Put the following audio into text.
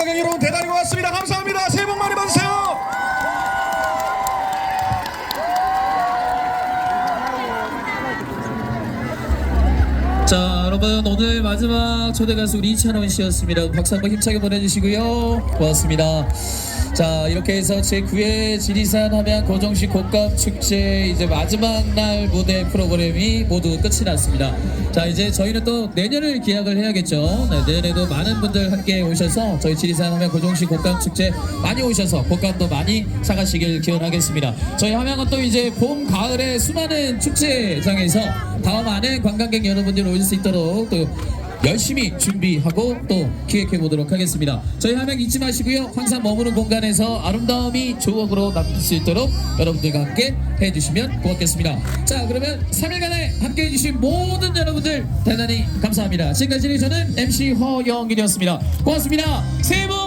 관광객 여러분 대단히 고맙습니다. 감사합니다. 새해 복 많이 받으세요. 자 여러분 오늘 마지막 초대 가수 우리 이찬원 씨였습니다. 박수 한번 힘차게 보내주시고요. 고맙습니다. 자 이렇게 해서 제9회 지리산 함양 고정식 곡감 축제 이제 마지막 날 무대 프로그램이 모두 끝이 났습니다. 자 이제 저희는 또 내년을 기약을 해야겠죠. 네, 내년에도 많은 분들 함께 오셔서 저희 지리산 함양 고정식 곡감 축제 많이 오셔서 곡감도 많이 사가시길 기원하겠습니다. 저희 함양은 또 이제 봄 가을에 수많은 축제장에서 다음 안에 관광객 여러분들 오실 수 있도록 또 열심히 준비하고 또 기획해 보도록 하겠습니다. 저희 함양 잊지 마시고요. 항상 머무는 공간에서 아름다움이 추억으로 남길 수 있도록 여러분들과 함께 해주시면 고맙겠습니다. 자 그러면 3일간에 함께 해주신 모든 여러분들 대단히 감사합니다. 지금까지 저는 MC 허영일이었습니다. 고맙습니다. 새해.